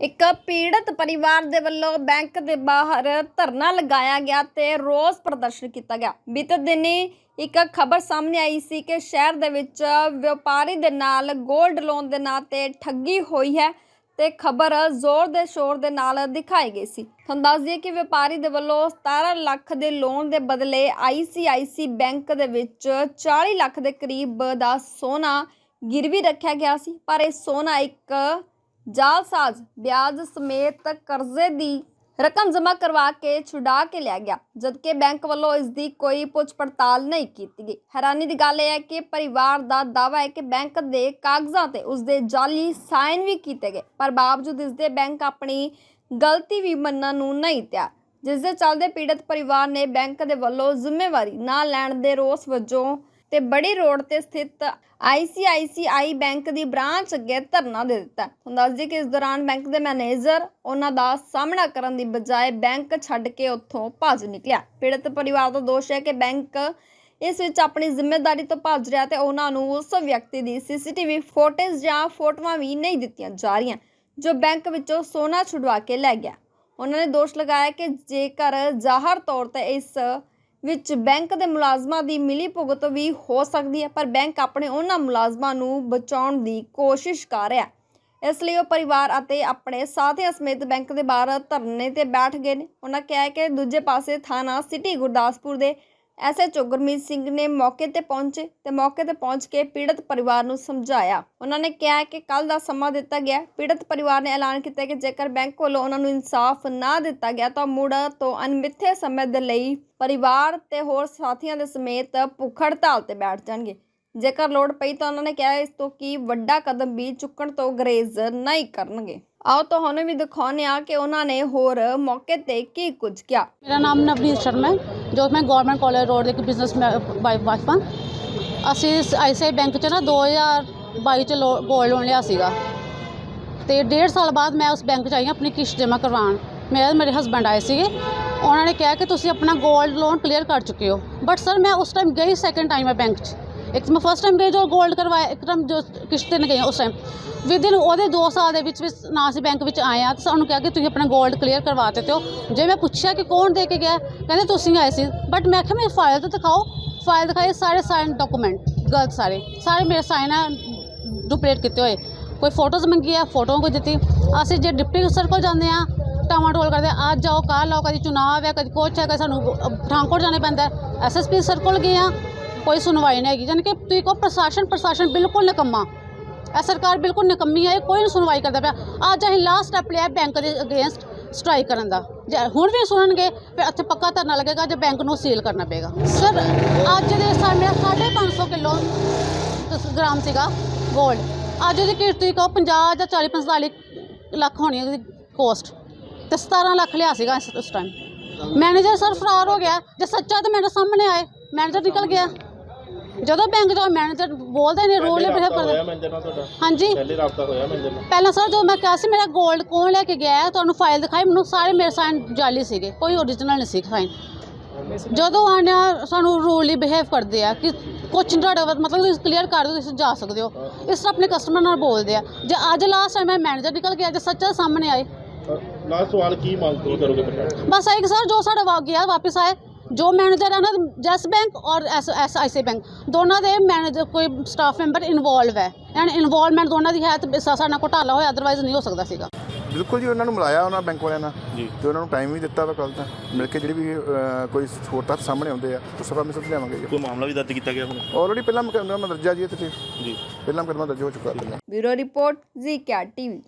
ਇੱਕ ਪੀੜਤ ਪਰਿਵਾਰ ਦੇ ਵੱਲੋਂ ਬੈਂਕ ਦੇ ਬਾਹਰ ਧਰਨਾ ਲਗਾਇਆ ਗਿਆ ਤੇ ਰੋਸ ਪ੍ਰਦਰਸ਼ਨ ਕੀਤਾ ਗਿਆ। ਬੀਤੇ ਦਿਨੀ ਇੱਕ ਖਬਰ ਸਾਹਮਣੇ ਆਈ ਸੀ ਕਿ ਸ਼ਹਿਰ ਦੇ ਵਿੱਚ ਵਪਾਰੀ ਦੇ ਨਾਲ 골ਡ ਲੋਨ ਦੇ ਨਾਂ ਤੇ ਠੱਗੀ ਹੋਈ ਹੈ ਤੇ ਖਬਰ ਜ਼ੋਰ ਦੇ ਸ਼ੋਰ ਦੇ ਨਾਲ ਦਿਖਾਈ ਗਈ ਸੀ। ਤੁਹਾਨੂੰ ਦੱਸ ਦਈਏ ਕਿ ਵਪਾਰੀ ਦੇ ਵੱਲੋਂ 17 ਲੱਖ ਦੇ ਲੋਨ ਦੇ ਬਦਲੇ ICIC ਬੈਂਕ ਦੇ ਵਿੱਚ 40 ਲੱਖ ਦੇ ਕਰੀਬ ਦਾ ਸੋਨਾ ਗਿਰਵੀ ਰੱਖਿਆ ਗਿਆ ਸੀ। ਪਰ ਇਹ ਸੋਨਾ ਇੱਕ ਜਾਲਸਾਜ਼ ਵਿਆਜ ਸਮੇਤ ਕਰਜ਼ੇ ਦੀ ਰਕਮ ਜਮ੍ਹਾਂ ਕਰਵਾ ਕੇ ਛੁਡਾ ਕੇ ਲਿਆ ਗਿਆ, ਜਦਕਿ ਬੈਂਕ ਵੱਲੋਂ ਇਸ ਦੀ ਕੋਈ ਪੁੱਛ ਪੜਤਾਲ ਨਹੀਂ ਕੀਤੀ ਗਈ। ਹੈਰਾਨੀ ਦੀ ਗੱਲ ਇਹ ਹੈ ਕਿ ਪਰਿਵਾਰ ਦਾ ਦਾਅਵਾ ਹੈ ਕਿ ਬੈਂਕ ਦੇ ਕਾਗਜ਼ਾਂ ਤੇ ਉਸ ਦੇ ਜਾਲੀ ਸਾਈਨ ਵੀ ਕੀਤੇ ਗਏ, ਪਰ ਬਾਵਜੂਦ ਇਸ ਦੇ ਬੈਂਕ ਆਪਣੀ ਗਲਤੀ ਵੀ ਮੰਨਣ ਨੂੰ ਨਹੀਂ ਤਿਆਰ। ਜਿਸ ਦੇ ਚੱਲਦੇ ਪੀੜਤ ਪਰਿਵਾਰ ਨੇ ਬੈਂਕ ਦੇ ਵੱਲੋਂ ਜ਼ਿੰਮੇਵਾਰੀ ਨਾ ਲੈਣ ਦੇ ਰੋਸ ਵਜੋਂ ਤੇ ਬੜੀ ਰੋਡ ਤੇ ਸਥਿਤ ICICI ਬੈਂਕ ਦੀ ਬ੍ਰਾਂਚ ਅੱਗੇ ਧਰਨਾ ਦੇ ਦਿੱਤਾ। ਤੁਹਾਨੂੰ ਦੱਸ ਦਈਏ ਕਿ ਇਸ ਦੌਰਾਨ ਬੈਂਕ ਦੇ ਮੈਨੇਜਰ ਉਹਨਾਂ ਦਾ ਸਾਹਮਣਾ ਕਰਨ ਦੀ ਬਜਾਏ ਬੈਂਕ ਛੱਡ ਕੇ ਉੱਥੋਂ ਭੱਜ ਨਿਕਲਿਆ। ਪੀੜਤ ਪਰਿਵਾਰ ਦਾ ਦੋਸ਼ ਹੈ ਕਿ ਬੈਂਕ ਇਸ ਵਿੱਚ ਆਪਣੀ ਜ਼ਿੰਮੇਵਾਰੀ ਤੋਂ ਭੱਜ ਰਿਹਾ ਤੇ ਉਹਨਾਂ ਨੂੰ ਉਸ ਵਿਅਕਤੀ ਦੀ ਸੀਸੀਟੀਵੀ ਫੋਟੇਜ ਜਾਂ ਫੋਟੋਆਂ ਵੀ ਨਹੀਂ ਦਿੱਤੀਆਂ ਜਾ ਰਹੀਆਂ, ਜੋ ਬੈਂਕ ਵਿੱਚੋਂ ਸੋਨਾ ਛੁਡਵਾ ਕੇ ਲੈ ਗਿਆ। ਉਹਨਾਂ ਨੇ ਦੋਸ਼ ਲਗਾਇਆ ਕਿ ਜੇਕਰ ਜ਼ਾਹਰ ਤੌਰ ਤੇ ਇਸ ਵਿੱਚ ਬੈਂਕ ਦੇ ਮੁਲਾਜ਼ਮਾਂ ਦੀ ਮਿਲੀ ਭੁਗਤ ਵੀ ਹੋ ਸਕਦੀ ਹੈ, ਪਰ ਬੈਂਕ ਆਪਣੇ ਉਹਨਾਂ ਮੁਲਾਜ਼ਮਾਂ ਨੂੰ ਬਚਾਉਣ ਦੀ ਕੋਸ਼ਿਸ਼ ਕਰ ਰਿਹਾ ਇਸ ਲਈ ਉਹ ਪਰਿਵਾਰ ਅਤੇ ਆਪਣੇ ਸਾਥੀਆਂ ਸਮੇਤ ਬੈਂਕ ਦੇ ਬਾਹਰ ਧਰਨੇ ਤੇ ਬੈਠ ਗਏ ਨੇ। ਉਹਨਾਂ ਕਿਹਾ ਕਿ ਦੂਜੇ ਪਾਸੇ ਥਾਣਾ ਸਿਟੀ ਗੁਰਦਾਸਪੁਰ ਦੇ ਐਸਐਚਓ ਗੁਰਮੀਤ ਸਿੰਘ ਨੇ ਮੌਕੇ ਤੇ ਪਹੁੰਚੇ ਤੇ ਮੌਕੇ ਤੇ ਪਹੁੰਚ ਕੇ ਪੀੜਤ ਪਰਿਵਾਰ ਨੂੰ ਸਮਝਾਇਆ। ਉਹਨਾਂ ਨੇ ਕਿਹਾ ਕਿ ਕੱਲ ਦਾ ਸਮਾਂ ਦਿੱਤਾ ਗਿਆ। ਪੀੜਤ ਪਰਿਵਾਰ ਨੇ ਐਲਾਨ ਕੀਤਾ ਕਿ ਜੇਕਰ ਬੈਂਕ ਵੱਲੋਂ ਉਹਨਾਂ ਨੂੰ ਇਨਸਾਫ ਨਾ ਦਿੱਤਾ ਗਿਆ ਤਾਂ ਮੁੜ ਤੋਂ ਅਣਮਿੱਥੇ ਸਮੇਂ ਦੇ ਲਈ ਪਰਿਵਾਰ ਤੇ ਹੋਰ ਸਾਥੀਆਂ ਦੇ ਸਮੇਤ ਭੁੱਖ ਹੜਤਾਲ ਤੇ ਬੈਠ ਜਾਣਗੇ। ਜੇਕਰ ਲੋੜ ਪਈ ਤਾਂ ਉਹਨਾਂ ਨੇ ਕਿਹਾ ਇਸ ਤੋਂ ਕੀ ਵੱਡਾ ਕਦਮ ਵੀ ਚੁੱਕਣ ਤੋਂ ਗਰੇਜ਼ ਨਹੀਂ ਕਰਨਗੇ। ਆਓ ਤੁਹਾਨੂੰ ਵੀ ਦਿਖਾਉਂਦੇ ਆ ਕਿ ਉਹਨਾਂ ਨੇ ਹੋਰ ਮੌਕੇ ਤੇ ਕੀ ਕੁਝ ਕਿਹਾ। ਮੇਰਾ ਨਾਮ ਨਵਨੀਤ ਸ਼ਰਮਾ ਹੈ। ਜੋ ਮੈਂ ਗਵਰਨਮੈਂਟ ਕਾਲਜ ਰੋਡ ਦੇ ਇੱਕ ਬਿਜ਼ਨਸ ਵਾਈਫ ਹਾਂ। ਅਸੀਂ ਆਈਸੀਆਈ ਬੈਂਕ 'ਚ ਨਾ 2022 ਚ ਗੋਲਡ ਲੋਨ ਲਿਆ ਸੀਗਾ। ਤੇ ਡੇਢ ਸਾਲ ਬਾਅਦ ਮੈਂ ਉਸ ਬੈਂਕ 'ਚ ਆਈ ਹਾਂ ਆਪਣੀ ਕਿਸ਼ਤ ਜਮ੍ਹਾਂ ਕਰਵਾਉਣ। ਮੇਰੇ ਮੇਰੇ ਹਸਬੰਡ ਆਏ ਸੀਗੇ। ਉਹਨਾਂ ਨੇ ਕਿਹਾ ਕਿ ਤੁਸੀਂ ਆਪਣਾ ਗੋਲਡ ਲੋਨ ਕਲੀਅਰ ਕਰ ਚੁੱਕੇ ਹੋ। ਬਟ ਸਰ ਮੈਂ ਉਸ ਟਾਈਮ ਗਈ ਸੈਕੰਡ ਟਾਈਮ ਹੈ ਬੈਂਕ 'ਚ। ਇੱਕ ਮੈਂ ਫਸਟ ਟਾਈਮ ਗਈ ਜੋ ਗੋਲਡ ਕਰਵਾਇਆ ਇੱਕ ਟਾਈਮ ਜੋ ਕਿਸ਼ਤ ਤੇ ਗਈ ਉਸ ਟਾਈਮ ਵਿਦਿਨ ਉਹਦੇ 2 ਸਾਲ ਦੇ ਵਿੱਚ ਵਿੱਚ ਨਾ ਅਸੀਂ ਬੈਂਕ ਵਿੱਚ ਆਏ ਆ ਤੇ ਸਾਨੂੰ ਕਿਹਾ ਕਿ ਤੁਸੀਂ ਆਪਣਾ ਗੋਲਡ ਕਲੀਅਰ ਕਰਵਾ ਦਿੱਤੇ ਹੋ। ਜੇ ਮੈਂ ਪੁੱਛਿਆ ਕਿ ਕੌਣ ਦੇ ਕੇ ਗਿਆ ਕਹਿੰਦੇ ਤੁਸੀਂ ਆਏ ਸੀ। ਬਟ ਮੈਂ ਕਿਹਾ ਮੇਰੀ ਫਾਈਲ ਤਾਂ ਦਿਖਾਓ। ਫਾਈਲ ਦਿਖਾਈ ਸਾਰੇ ਸਾਈਨ ਡਾਕੂਮੈਂਟ ਗਲਤ ਸਾਰੇ। ਸਾਰੇ ਮੇਰੇ ਸਾਈਨ ਆ ਡੁਪਲੀਕੇਟ ਕੀਤੇ ਹੋਏ। ਕੋਈ ਫੋਟੋਜ਼ ਮੰਗੀ ਆ ਫੋਟੋ ਕੋਈ ਦਿੱਤੀ। ਅਸੀਂ ਜੇ ਡਿਪਟੀ ਸਰ ਕੋਲ ਜਾਂਦੇ ਆ ਟਮਾਟੋਲ ਕਰਦੇ ਆ, ਅੱਜ ਜਾਓ ਕੱਲ੍ਹ ਆਓ ਕਦੀ ਚੁਣਾਵ ਹੈ ਕਦੀ ਕੁਛ ਹੈ ਕਦੀ ਸਾਨੂੰ ਪਠਾਨਕੋਟ ਜਾਣਾ ਪੈਂਦਾ ਐਸਐਸਪੀ ਸਰ ਕੋਲ ਗਏ ਆ ਕੋਈ ਸੁਣਵਾਈ ਨਹੀਂ ਹੈਗੀ ਯਾਨੀ ਕਿ ਤੁਸੀਂ ਕਹੋ ਪ੍ਰਸ਼ਾਸਨ ਪ੍ਰਸ਼ਾਸਨ ਬਿਲਕੁਲ ਨਿਕੰਮਾ। ਇਹ ਸਰਕਾਰ ਬਿਲਕੁਲ ਨਿਕੰਮੀ ਹੈ ਕੋਈ ਨਹੀਂ ਸੁਣਵਾਈ ਕਰਦਾ ਪਿਆ। ਅੱਜ ਅਸੀਂ ਲਾਸਟ ਸਟੈਪ ਲਿਆ ਬੈਂਕ ਦੇ ਅਗੇਂਸਟ ਸਟ੍ਰਾਈਕ ਕਰਨ ਦਾ। ਜੇ ਹੁਣ ਵੀ ਸੁਣਨਗੇ, ਫਿਰ ਇੱਥੇ ਪੱਕਾ ਧਰਨਾ ਲੱਗੇਗਾ ਜੇ ਬੈਂਕ ਨੂੰ ਸੀਲ ਕਰਨਾ ਪਏਗਾ। ਸਰ ਅੱਜ ਦੇ ਸਾਹਮਣੇ 550 ਕਿਲੋ ਗ੍ਰਾਮ ਸੀਗਾ 골ਡ ਅੱਜ ਉਹਦੀ ਕੀਮਤ ਤੁਸੀਂ ਕਹੋ 50 ਜਾਂ 40 45 ਲੱਖ ਹੋਣੀ ਉਹਦੀ ਕੋਸਟ ਤੇ 17 ਲੱਖ ਲਿਆ ਸੀਗਾ ਇਸ ਉਸ ਟਾਈਮ ਮੈਨੇਜਰ ਸਰ ਫਰਾਰ ਹੋ ਗਿਆ। ਜੇ ਸੱਚਾ ਤਾਂ ਮੇਰੇ ਸਾਹਮਣੇ ਆਏ। ਮੈਨੇਜਰ ਨਿਕਲ ਗਿਆ। ਜਦੋਂ ਬੈਂਕ ਦਾ ਮੈਨੇਜਰ ਬੋਲਦੇ ਨੇ ਰੋਲ ਮੈਨੇਜਰ ਨਾਲ ਤੁਹਾਡਾ? ਹਾਂਜੀ। ਪਹਿਲੇ ਰਾਬਤਾ ਹੋਇਆ ਮੈਨੇਜਰ ਨਾਲ? ਪਹਿਲਾਂ ਸਰ ਜਦੋਂ ਮੈਂ ਕਿਹਾ ਸੀ ਮੇਰਾ 골ਡ ਕੌਣ ਲੈ ਕੇ ਗਿਆ ਹੈ, ਤੁਹਾਨੂੰ ਫਾਈਲ ਦਿਖਾਈ ਮੈਨੂੰ ਸਾਰੇ ਮੇਰੇ ਸਾਈਨ ਜਾਲੀ ਸੀਗੇ ਕੋਈ ਓਰੀਜਨਲ ਨਹੀਂ ਸੀ ਸਾਈਨ ਜਦੋਂ ਆਣਿਆ ਸਾਨੂੰ ਰੂਲੀ ਬਿਹੇਵ ਕਰਦੇ ਆ ਕਿ ਕੁਛ ਨੀ ਤੁਹਾਡੇ ਮਤਲਬ ਤੁਸੀਂ ਕਲੀਅਰ ਕਰ ਦਿਓ ਤੁਸੀਂ ਜਾ ਸਕਦੇ ਹੋ। ਇਸ ਤਰ੍ਹਾਂ ਆਪਣੇ ਕਸਟਮਰ ਨਾਲ ਬੋਲਦੇ ਆ। ਜੇ ਅੱਜ ਲਾਸਟ ਟਾਈਮ ਮੈਂ ਮੈਨੇਜਰ ਨਿਕਲ ਗਿਆ ਜੇ ਸੱਚਾ ਸਾਹਮਣੇ ਆਏ। ਲਾਸਟ ਸਵਾਲ ਕੀ ਮੰਗ ਕੀ ਕਰੋਗੇ ਪ੍ਰਸ਼ਾਸਨ ਬਸ ਆਏਗਾ ਸਰ ਜੋ ਸਾਡਾ ਵਾ ਗਿਆ ਵਾਪਸ ਆਏ। ਜੋ ਮੈਨੇਜਰ ਹੈ ਨਾ ਜੈਸ ਬੈਂਕ ਔਰ S S I C bank ਦੋਨਾਂ ਦੇ ਮੈਨੇਜਰ ਕੋਈ ਸਟਾਫ ਮੈਂਬਰ ਇਨਵੋਲਵ ਹੈ। ਐਂਡ ਇਨਵੋਲਵਮੈਂਟ ਦੋਨਾਂ ਦੀ ਹੈ ਤੇ ਸਾਡਾ ਨਾਲ ਘੁਟਾਲਾ ਹੋਇਆ ਅਦਰਵਾਈਜ਼ ਨਹੀਂ ਹੋ ਸਕਦਾ ਸੀਗਾ। ਬਿਲਕੁਲ ਜੀ ਉਹਨਾਂ ਨੂੰ ਮਿਲਾਇਆ ਉਹਨਾਂ ਬੈਂਕ ਵਾਲਿਆਂ ਨਾਲ ਜੀ। ਤੇ ਉਹਨਾਂ ਨੂੰ ਟਾਈਮ ਵੀ ਦਿੱਤਾ ਵਾ ਕੱਲ ਤਾਂ। ਮਿਲ ਕੇ ਜਿਹੜੀ ਵੀ ਅਹ, ਕੋਈ ਹੋਰ ਤੱਥ ਸਾਹਮਣੇ ਆਉਂਦੇ ਆ ਉਸ ਸਭਾ ਮਿਸਲ ਲਿਆਵਾਂਗੇ ਜੀ। ਕੋਈ ਮਾਮਲਾ ਵੀ ਦਰਜ ਕੀਤਾ ਗਿਆ ਹੁਣ? ਆਲਰੇਡੀ ਪਹਿਲਾਂ ਮੁਕੱਦਮਾ ਦਰਜਾ ਜੀ ਇੱਥੇ। ਜੀ। ਪਹਿਲਾਂ ਮੁਕੱਦਮਾ ਦਰਜ ਹੋ ਚੁੱਕਾ। ਪਹਿਲਾਂ ਬਿਊਰੋ ਰਿਪੋਰਟ ਜ਼ੀ ਟੀਵੀ।